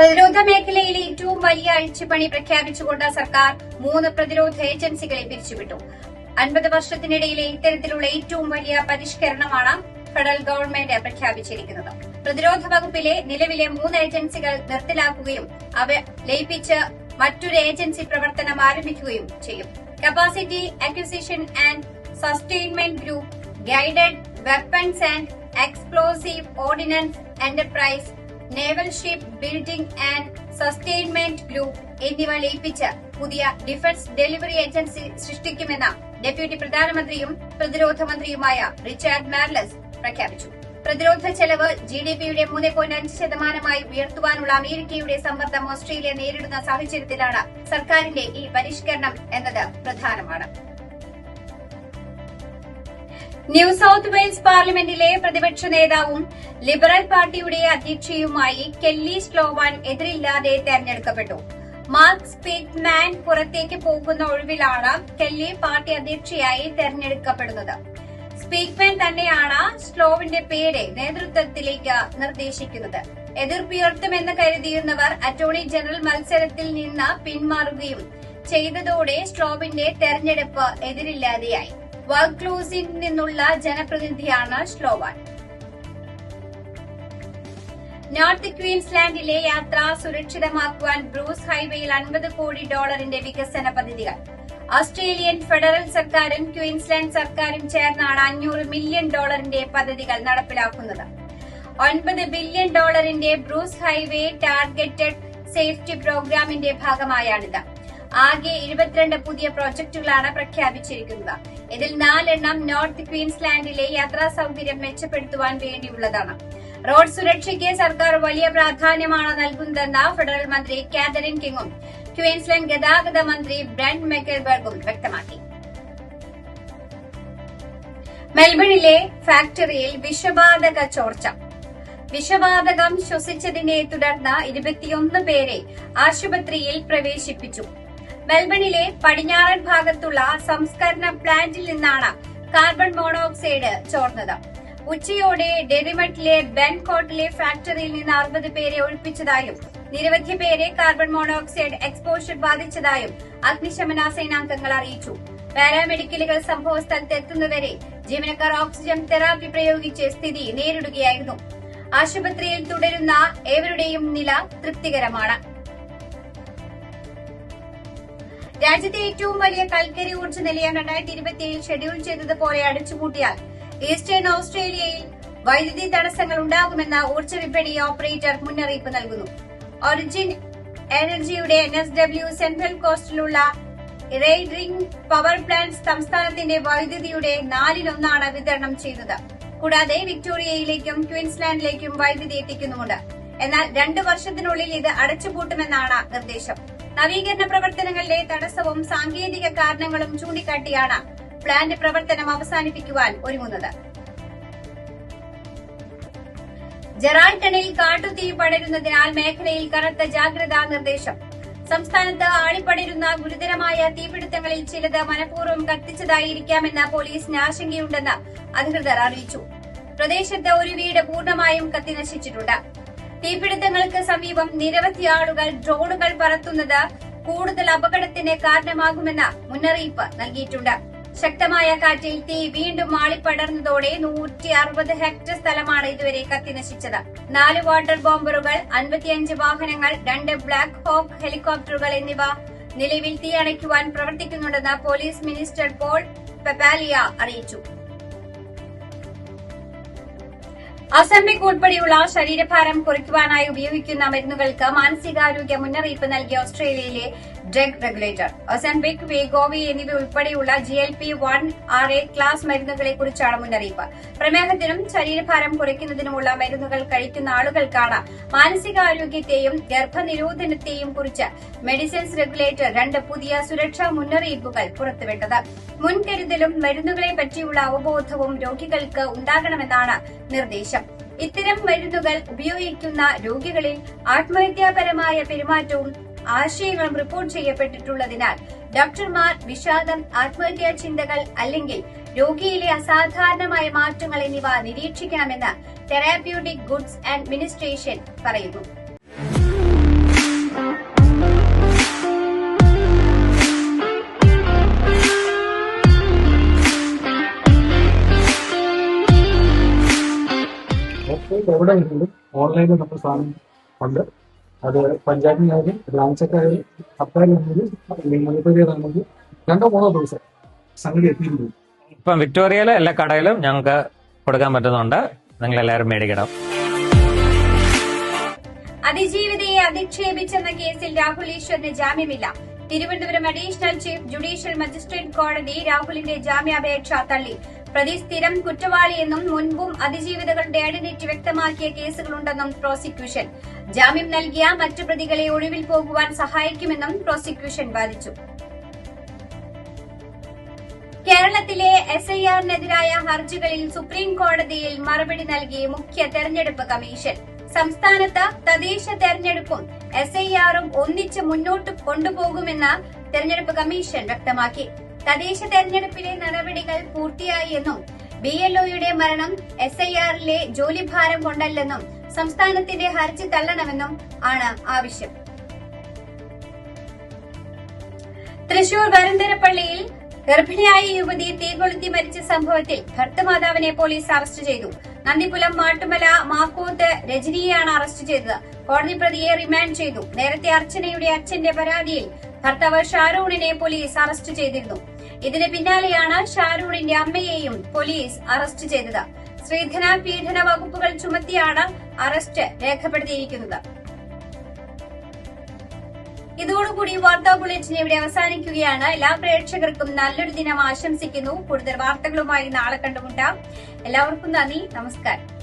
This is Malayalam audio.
പ്രതിരോധ മേഖലയിൽ ഏറ്റവും വലിയ അഴിച്ചുപണി പ്രഖ്യാപിച്ചുകൊണ്ട് സർക്കാർ മൂന്ന് പ്രതിരോധ ഏജൻസികളെ പിരിച്ചുവിട്ടു. അൻപത് വർഷത്തിനിടയിലെ ഇത്തരത്തിലുള്ള ഏറ്റവും വലിയ പരിഷ്കരണമാണ് ഫെഡറൽ ഗവൺമെന്റ് പ്രഖ്യാപിച്ചിരിക്കുന്നത്. പ്രതിരോധ വകുപ്പിലെ നിലവിലെ മൂന്ന് ഏജൻസികൾ നിർത്തലാക്കുകയും അവ ലയിപ്പിച്ച് മറ്റൊരു ഏജൻസി പ്രവർത്തനം ആരംഭിക്കുകയും ചെയ്യും. Capacity acquisition and sustainment group guided weapons and explosive ordnance enterprise naval ship building and sustainment group എന്നിവ ലയിപ്പിച്ച് പുതിയ ഡിഫൻസ് ഡെലിവറി ഏജൻസി സൃഷ്ടിക്കുമെന്ന് ഡെപ്യൂട്ടി പ്രധാനമന്ത്രിയും പ്രതിരോധ മന്ത്രിയുമായ റിച്ചാർഡ് മാർലസ് പ്രഖ്യാപിച്ചു. പ്രതിരോധ ചെലവ് ജി ഡി പിയുടെ മൂന്ന് പോയിന്റ് അഞ്ച് ശതമാനമായി ഉയർത്തുവാനുള്ള അമേരിക്കയുടെ സമ്മർദ്ദം ഓസ്ട്രേലിയ നേരിടുന്ന സാഹചര്യത്തിലാണ് സർക്കാരിന്റെ ഈ പരിഷ്കരണം എന്നത് പ്രധാനമാണ്. ന്യൂ സൌത്ത് വെയിൽസ് പാർലമെന്റിലെ പ്രതിപക്ഷ നേതാവും ലിബറൽ പാർട്ടിയുടെ അധ്യക്ഷയുമായി കെല്ലി സ്ലോവാൻ എതിരില്ലാതെ തെരഞ്ഞെടുക്കപ്പെട്ടു. മാർക്ക് സ്പീക്മാൻ പുറത്തേക്ക് പോകുന്ന ഒഴിവിലാണ് കെല്ലി പാർട്ടി അധ്യക്ഷയായി തെരഞ്ഞെടുക്കപ്പെടുന്നത്. സ്പീക്മാൻ തന്നെയാണ് സ്ലോവിന്റെ പേര് നേതൃത്വത്തിലേക്ക് നിർദ്ദേശിക്കുന്നത്. എതിർപ്പുയർത്തുമെന്ന് കരുതിയുന്നവർ അറ്റോർണി ജനറൽ മത്സരത്തിൽ നിന്ന് പിന്മാറുകയും ചെയ്തതോടെ സ്ട്രോബിന്റെ തെരഞ്ഞെടുപ്പ് എതിരില്ലാതെയായി. വക്ലൂസിൽ നിന്നുള്ള ജനപ്രതിനിധിയാണ് സ്ലോവാൻ നോർത്ത് ക്വീൻസ്ലാൻഡിലെ യാത്ര സുരക്ഷിതമാക്കുവാൻ ബ്രൂസ് ഹൈവേയിൽ അൻപത് കോടി ഡോളറിന്റെ വികസന പദ്ധതികൾ. ഓസ്ട്രേലിയൻ ഫെഡറൽ സർക്കാരും ക്വീൻസ്ലാൻഡ് സർക്കാരും ചേർന്നാണ് അഞ്ഞൂറ് മില്യൺ ഡോളറിന്റെ പദ്ധതികൾ നടപ്പിലാക്കുന്നത്. ഒൻപത് ബില്യൺ ഡോളറിന്റെ ബ്രൂസ് ഹൈവേ ടാർഗറ്റഡ് സേഫ്റ്റി പ്രോഗ്രാമിന്റെ ഭാഗമായാണിത്. ആകെ ഇരുപത്തിരണ്ട് പുതിയ പ്രോജക്ടുകളാണ് പ്രഖ്യാപിച്ചിരിക്കുന്നത്. ഇതിൽ നാലെണ്ണം നോർത്ത് ക്വീൻസ്ലാൻഡിലെ യാത്രാ സൗകര്യം മെച്ചപ്പെടുത്തുവാൻ വേണ്ടിയുള്ളതാണ്. റോഡ് സുരക്ഷയ്ക്ക് സർക്കാർ വലിയ പ്രാധാന്യമാണ് നൽകുന്നതെന്ന് ഫെഡറൽ മന്ത്രി കാതറിൻ കിങ്ങും. ക്വീൻസ്ലാൻഡ് ഗതാഗത മന്ത്രി ബ്രണ്ട് മെക്കൽബർഗും വ്യക്തമാക്കി. മെൽബണിലെ ഫാക്ടറിയിൽ വിഷബാധക ചോർച്ച. വിഷവാതകം ശ്വസിച്ചതിനെ തുടർന്ന് ഇരുപത്തിയൊന്ന് പേരെ ആശുപത്രിയിൽ പ്രവേശിപ്പിച്ചു. മെൽബണിലെ പടിഞ്ഞാറൻ ഭാഗത്തുള്ള സംസ്കരണ പ്ലാന്റിൽ നിന്നാണ് കാർബൺ മോണോക്സൈഡ് ചോർന്നത്. ഉച്ചയോടെ ഡെറിമട്ടിലെ ബെൻകോട്ടിലെ ഫാക്ടറിയിൽ നിന്ന് അറുപത് പേരെ ഒഴിപ്പിച്ചതായും നിരവധി പേരെ കാർബൺ മോണോക്സൈഡ് എക്സ്പോഷർ ബാധിച്ചതായും അഗ്നിശമന സേനാംഗങ്ങൾ അറിയിച്ചു. പാരാമെഡിക്കലുകൾ സംഭവ സ്ഥലത്ത് എത്തുന്നവരെ ജീവനക്കാർ ഓക്സിജൻ തെറാപ്പി പ്രയോഗിച്ച് സ്ഥിതി നേരിടുകയായിരുന്നു. ആശുപത്രിയിൽ തുടരുന്ന ഏവരുടെയും നില തൃപ്തികരമാണ്. രാജ്യത്തെ ഏറ്റവും വലിയ കൽക്കരി ഊർജ നിലയം രണ്ടായിരത്തി ഇരുപത്തിയേഴിൽ ഷെഡ്യൂൾ ചെയ്തതുപോലെ അടച്ചുപൂട്ടിയാൽ ഈസ്റ്റേൺ ഓസ്ട്രേലിയയിൽ വൈദ്യുതി തടസ്സങ്ങൾ ഉണ്ടാകുമെന്ന് ഊർജ വിപണി ഓപ്പറേറ്റർ മുന്നറിയിപ്പ് നൽകുന്നു. ഒറിജിൻ എനർജിയുടെ എൻ എസ് ഡബ്ല്യു സെൻട്രൽ കോസ്റ്റിലുള്ള റെയ്ഡ്രിംഗ് പവർ പ്ലാന്റ് സംസ്ഥാനത്തിന്റെ വൈദ്യുതിയുടെ നാലിലൊന്നാണ് വിതരണം ചെയ്തത്. കൂടാതെ വിക്ടോറിയയിലേക്കും ക്വീൻസ്ലാൻഡിലേക്കും വൈദ്യുതി എത്തിക്കുന്നുമുണ്ട്. എന്നാൽ രണ്ടു വർഷത്തിനുള്ളിൽ ഇത് അടച്ചുപൂട്ടുമെന്നാണ് നിർദ്ദേശം. നവീകരണ പ്രവർത്തനങ്ങളിലെ തടസ്സവും സാങ്കേതിക കാരണങ്ങളും ചൂണ്ടിക്കാട്ടിയാണ് പ്ലാന്റ് പ്രവർത്തനം അവസാനിപ്പിക്കുവാൻ ഒരുങ്ങുന്നത്. ജെറാൾട്ടണിൽ കാട്ടുതീ പടരുന്നതിനാൽ മേഖലയിൽ കനത്ത ജാഗ്രതാ നിർദ്ദേശം. സംസ്ഥാനത്ത് ആളിപ്പടരുന്ന ഗുരുതരമായ തീപിടുത്തങ്ങളിൽ ചിലത് മനഃപൂർവം കത്തിച്ചതായിരിക്കാമെന്ന് പോലീസിന് ആശങ്കയുണ്ടെന്ന് അധികൃതർ അറിയിച്ചു. പ്രദേശത്ത് ഒരു വീട് പൂർണമായും കത്തിനശിച്ചിട്ടുണ്ട്. തീപിടുത്തങ്ങൾക്ക് സമീപം നിരവധി ആളുകൾ ഡ്രോണുകൾ പറത്തുന്നത് കൂടുതൽ അപകടത്തിന് കാരണമാകുമെന്ന് മുന്നറിയിപ്പ് നൽകിയിട്ടുണ്ട്. ശക്തമായ കാറ്റിൽ തീ വീണ്ടും ആളിപ്പടർന്നതോടെ നൂറ്റി അറുപത് ഹെക്ടർ സ്ഥലമാണ് ഇതുവരെ കത്തിനശിച്ചത്. നാല് വാട്ടർ ബോംബറുകൾ അൻപത്തിയഞ്ച് വാഹനങ്ങൾ രണ്ട് ബ്ലാക്ക് ഹോക്ക് ഹെലികോപ്റ്ററുകൾ എന്നിവ നിലവിൽ തീ അണയ്ക്കുവാൻ പ്രവർത്തിക്കുന്നുണ്ടെന്ന് പോലീസ് മിനിസ്റ്റർ പോൾ പെപ്പാലിയ അറിയിച്ചു. അസംബിക് ഉൾപ്പെടെയുള്ള ശരീരഭാരം കുറയ്ക്കുവാനായി ഉപയോഗിക്കുന്ന മരുന്നുകൾക്ക് മാനസികാരോഗ്യ മുന്നറിയിപ്പ് നൽകിയ ഓസ്ട്രേലിയയിലെ ഡ്രഗ് റെഗുലേറ്റർ. ഒസൻബിക് വേഗോവി എന്നിവ ഉൾപ്പെടെയുള്ള G L P one R A class മരുന്നുകളെ കുറിച്ചാണ് മുന്നറിയിപ്പ്. പ്രമേഹത്തിനും ശരീരഭാരം കുറയ്ക്കുന്നതിനുമുള്ള മരുന്നുകൾ കഴിക്കുന്ന ആളുകൾക്കാണ് മാനസികാരോഗ്യത്തെയും ഗർഭനിരോധനത്തെയും കുറിച്ച് മെഡിസിൻസ് റെഗുലേറ്റർ രണ്ട് പുതിയ സുരക്ഷാ മുന്നറിയിപ്പുകൾ പുറത്തുവിട്ടത്. മുൻകരുതലും മരുന്നുകളെ പറ്റിയുള്ള അവബോധവും രോഗികൾക്ക് ഉണ്ടാകണമെന്നാണ് നിർദ്ദേശം. ഇത്തരം മരുന്നുകൾ ഉപയോഗിക്കുന്ന രോഗികളിൽ ആത്മഹത്യാപരമായ പെരുമാറ്റവും ആശയങ്ങളും റിപ്പോർട്ട് ചെയ്യപ്പെട്ടിട്ടുള്ളതിനാൽ ഡോക്ടർമാർ വിഷാദം ആത്മഹത്യാ ചിന്തകൾ അല്ലെങ്കിൽ രോഗിയിലെ അസാധാരണമായ മാറ്റങ്ങൾ എന്നിവ നിരീക്ഷിക്കണമെന്ന് തെറാപ്യൂട്ടിക് ഗുഡ്സ് ആൻഡ് അഡ്മിനിസ്ട്രേഷൻ പറയുന്നു. ഇപ്പോൾ എവിടെ ആയിരുന്നാലും ഓൺലൈനിൽ നമ്മൾ സാധനം ഉണ്ട്. അത് പഞ്ചായത്തിനായാലും ബ്രാഞ്ചക്കായാലും സർക്കാരാണെങ്കിലും മണിപ്പൂരിയാണെങ്കിലും രണ്ടോ മൂന്നോ ദിവസം സംഗതി എത്തിയിട്ടുണ്ട്. ഇപ്പം വിക്ടോറിയയിലെ എല്ലാ കടയിലും ഞങ്ങൾക്ക് കൊടുക്കാൻ പറ്റുന്നുണ്ട്. നിങ്ങൾ എല്ലാവരും മേടിക്കണം. അതിജീവിതയെ അധിക്ഷേപിച്ചെന്ന കേസിൽ രാഹുൽ ഈശ്വറിന് ജാമ്യമില്ല. Thiruvananthapuram additional chief judicial magistrate കോടതി രാഹുലിന്റെ ജാമ്യാപേക്ഷ തള്ളി. പ്രതി സ്ഥിരം കുറ്റവാളിയെന്നും മുൻപും അതിജീവിതകളുടെ ഐഡന്റിറ്റി വ്യക്തമാക്കിയ കേസുകളുണ്ടെന്നും പ്രോസിക്യൂഷൻ. ജാമ്യം നൽകിയ മറ്റു പ്രതികളെ ഒഴിവിൽ പോകുവാൻ സഹായിക്കുമെന്നും പ്രോസിക്യൂഷൻ വാദിച്ചു. കേരളത്തിലെ എസ് ഐ ആറിനെതിരായ ഹർജികളിൽ സുപ്രീം കോടതിയിൽ മറുപടി നൽകി മുഖ്യ തെരഞ്ഞെടുപ്പ് കമ്മീഷൻ. സംസ്ഥാനത്ത് തദ്ദേശ തെരഞ്ഞെടുപ്പും എസ് ഐ ആറും ഒന്നിച്ച് മുന്നോട്ട് കൊണ്ടുപോകുമെന്ന് തെരഞ്ഞെടുപ്പ് കമ്മീഷൻ വ്യക്തമാക്കി. തദ്ദേശ തെരഞ്ഞെടുപ്പിലെ നടപടികൾ പൂർത്തിയായി എന്നും ബി എൽ ഒയുടെ മരണം എസ് ഐ ആറിലെ ജോലിഭാരം കൊണ്ടല്ലെന്നും സംസ്ഥാനത്തിന്റെ ഹർജി തള്ളണമെന്നും ആണ് ആവശ്യം. തൃശൂർ വരന്തരപ്പള്ളിയിൽ ഗർഭിണിയായ യുവതി തീകൊളുത്തി മരിച്ച സംഭവത്തിൽ ഭർത്തമാതാവിനെ പോലീസ് അറസ്റ്റ് ചെയ്തു. നന്ദിപുലം മാട്ടുമല മാക്കൂത്ത് രജനിയെയാണ് അറസ്റ്റ് ചെയ്തത്. കോടതി പ്രതിയെ റിമാൻഡ് ചെയ്തു. നേരത്തെ അർച്ചനയുടെ അച്ഛന്റെ പരാതിയിൽ ഭർത്താവ് ഷാരൂണിനെ പോലീസ് അറസ്റ്റ് ചെയ്തിരുന്നു. ഇതിന് പിന്നാലെയാണ് ഷാരൂണിന്റെ അമ്മയെയും പോലീസ് അറസ്റ്റ് ചെയ്തത്. സ്ത്രീധന പീഡന വകുപ്പുകൾ ചുമത്തിയാണ് അറസ്റ്റ് രേഖപ്പെടുത്തിയിരിക്കുന്നത്. ഇതോടുകൂടി വാർത്താ ബുള്ളറ്റിൻ ഇവിടെ അവസാനിക്കുകയാണ്. എല്ലാ പ്രേക്ഷകർക്കും നല്ലൊരു ദിനം ആശംസിക്കുന്നു. കൂടുതൽ വാർത്തകളുമായി നാളെ കണ്ടുമുട്ടാം. എല്ലാവർക്കും നന്ദി. നമസ്കാരം.